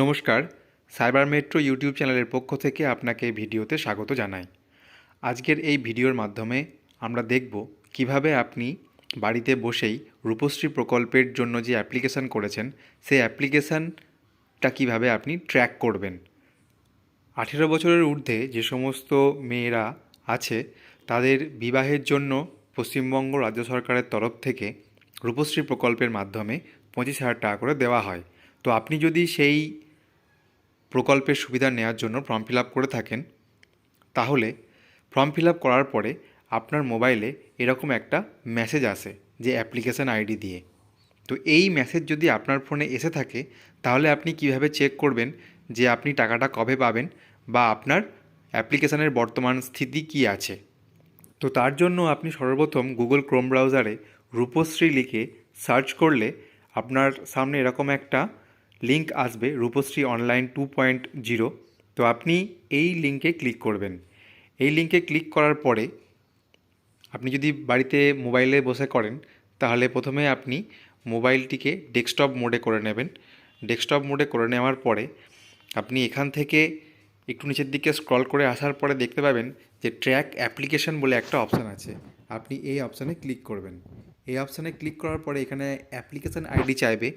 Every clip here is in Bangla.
নমস্কার, সাইবার মেট্রো ইউটিউব চ্যানেলের পক্ষ থেকে আপনাকে ভিডিওতে স্বাগত জানাই। আজকের এই ভিডিওর মাধ্যমে আমরা দেখব কীভাবে আপনি বাড়িতে বসেই রূপশ্রী প্রকল্পের জন্য যে অ্যাপ্লিকেশান করেছেন, সেই অ্যাপ্লিকেশানটা কীভাবে আপনি ট্র্যাক করবেন। আঠেরো বছরের ঊর্ধ্বে যে সমস্ত মেয়েরা আছে, তাদের বিবাহের জন্য পশ্চিমবঙ্গ রাজ্য সরকারের তরফ থেকে রূপশ্রী প্রকল্পের মাধ্যমে পঁচিশ হাজার টাকা করে দেওয়া হয়। তো আপনি যদি সেই প্রকল্পের সুবিধা নেওয়ার জন্য ফর্ম ফিল আপ করে থাকেন, তাহলে ফর্ম ফিল আপ করার পরে আপনার মোবাইলে এরকম একটা মেসেজ আসে যে অ্যাপ্লিকেশান আইডি দিয়ে। তো এই মেসেজ যদি আপনার ফোনে এসে থাকে, তাহলে আপনি কীভাবে চেক করবেন যে আপনি টাকাটা কবে পাবেন বা আপনার অ্যাপ্লিকেশানের বর্তমান স্থিতি কী আছে? তো তার জন্য আপনি সর্বপ্রথম গুগল ক্রোম ব্রাউজারে রূপশ্রী লিখে সার্চ করলে আপনার সামনে এরকম একটা লিঙ্ক আসবে Rupashree online two point zero তো আপনি এই লিঙ্কে ক্লিক করবেন। এই লিঙ্কে ক্লিক করার পরে আপনি যদি বাড়িতে মোবাইলে বসে করেন, তাহলে প্রথমে আপনি মোবাইলটিকে ডেস্কটপ মোডে করে নেবেন। ডেস্কটপ মোডে করে নেওয়ার পরে আপনি এখান থেকে একটু নিচের দিকে স্ক্রল করে আসার পরে দেখতে পাবেন যে ট্র্যাক অ্যাপ্লিকেশন বলে একটা অপশান আছে। আপনি এই অপশানে ক্লিক করবেন। এই অপশানে ক্লিক করার পরে এখানে অ্যাপ্লিকেশান আইডি চাইবে।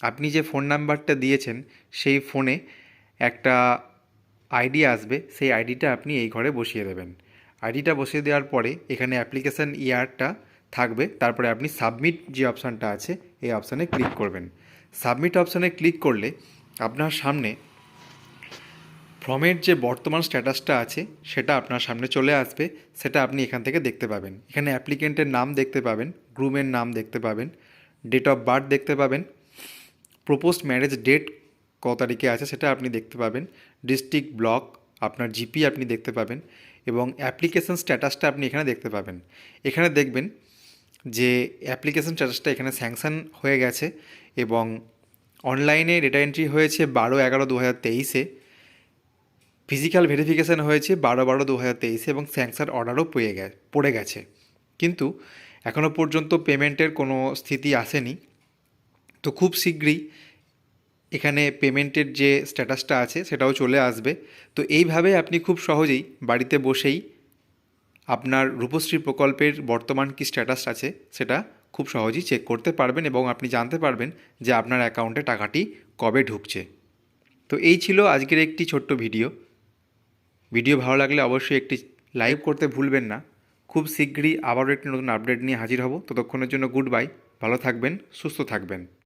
আপনি যে ফোন নাম্বারটা দিয়েছেন, সেই ফোনে একটা আইডি আসবে, সেই আইডিটা আপনি এই ঘরে বসিয়ে দেবেন। আইডিটা বসিয়ে দেওয়ার পরে এখানে অ্যাপ্লিকেশান ইয়ারটা থাকবে, তারপরে আপনি সাবমিট যে অপশানটা আছে, এই অপশানে ক্লিক করবেন। সাবমিট অপশানে ক্লিক করলে আপনার সামনে ফর্মের যে বর্তমান স্ট্যাটাসটা আছে, সেটা আপনার সামনে চলে আসবে, সেটা আপনি এখান থেকে দেখতে পাবেন। এখানে অ্যাপ্লিকেন্টের নাম দেখতে পাবেন গ্রুমের নাম দেখতে পাবেন ডেট অফ বার্থ দেখতে পাবেন প্রপোজড ম্যারেজ ডেট ক তারিখে আছে সেটা আপনি দেখতে পাবেন। ডিস্ট্রিক্ট ব্লক আপনার জিপি আপনি দেখতে পাবেন এবং অ্যাপ্লিকেশন স্ট্যাটাসটা আপনি এখানে দেখতে পাবেন। এখানে দেখবেন যে অ্যাপ্লিকেশন স্ট্যাটাসটা এখানে স্যাংশন হয়ে গেছে এবং অনলাইনে ডেটা এন্ট্রি হয়েছে বারো এগারো দু হাজার তেইশে। ফিজিক্যাল ভেরিফিকেশান হয়েছে বারো বারো দু হাজার তেইশে এবং স্যাংশন অর্ডারও পেয়ে গে, পড়ে গেছে। কিন্তু এখনও পর্যন্ত পেমেন্টের কোনো স্থিতি আসেনি। তো খুব শীঘ্রই এখানে পেমেন্টের যে স্ট্যাটাসটা আছে সেটাও চলে আসবে। তো এইভাবে আপনি খুব সহজেই বাড়িতে বসেই আপনার রূপশ্রী প্রকল্পের বর্তমান কী স্ট্যাটাস আছে সেটা খুব সহজেই চেক করতে পারবেন এবং আপনি জানতে পারবেন যে আপনার অ্যাকাউন্টে টাকাটি কবে ঢুকছে। তো এই ছিল আজকের একটি ছোট্ট ভিডিও। ভিডিও ভালো লাগলে অবশ্যই একটি লাইক করতে ভুলবেন না। খুব শীঘ্রই আবারও একটি নতুন আপডেট নিয়ে হাজির হব। ততক্ষণের জন্য গুড বাই ভালো থাকবেন, সুস্থ থাকবেন।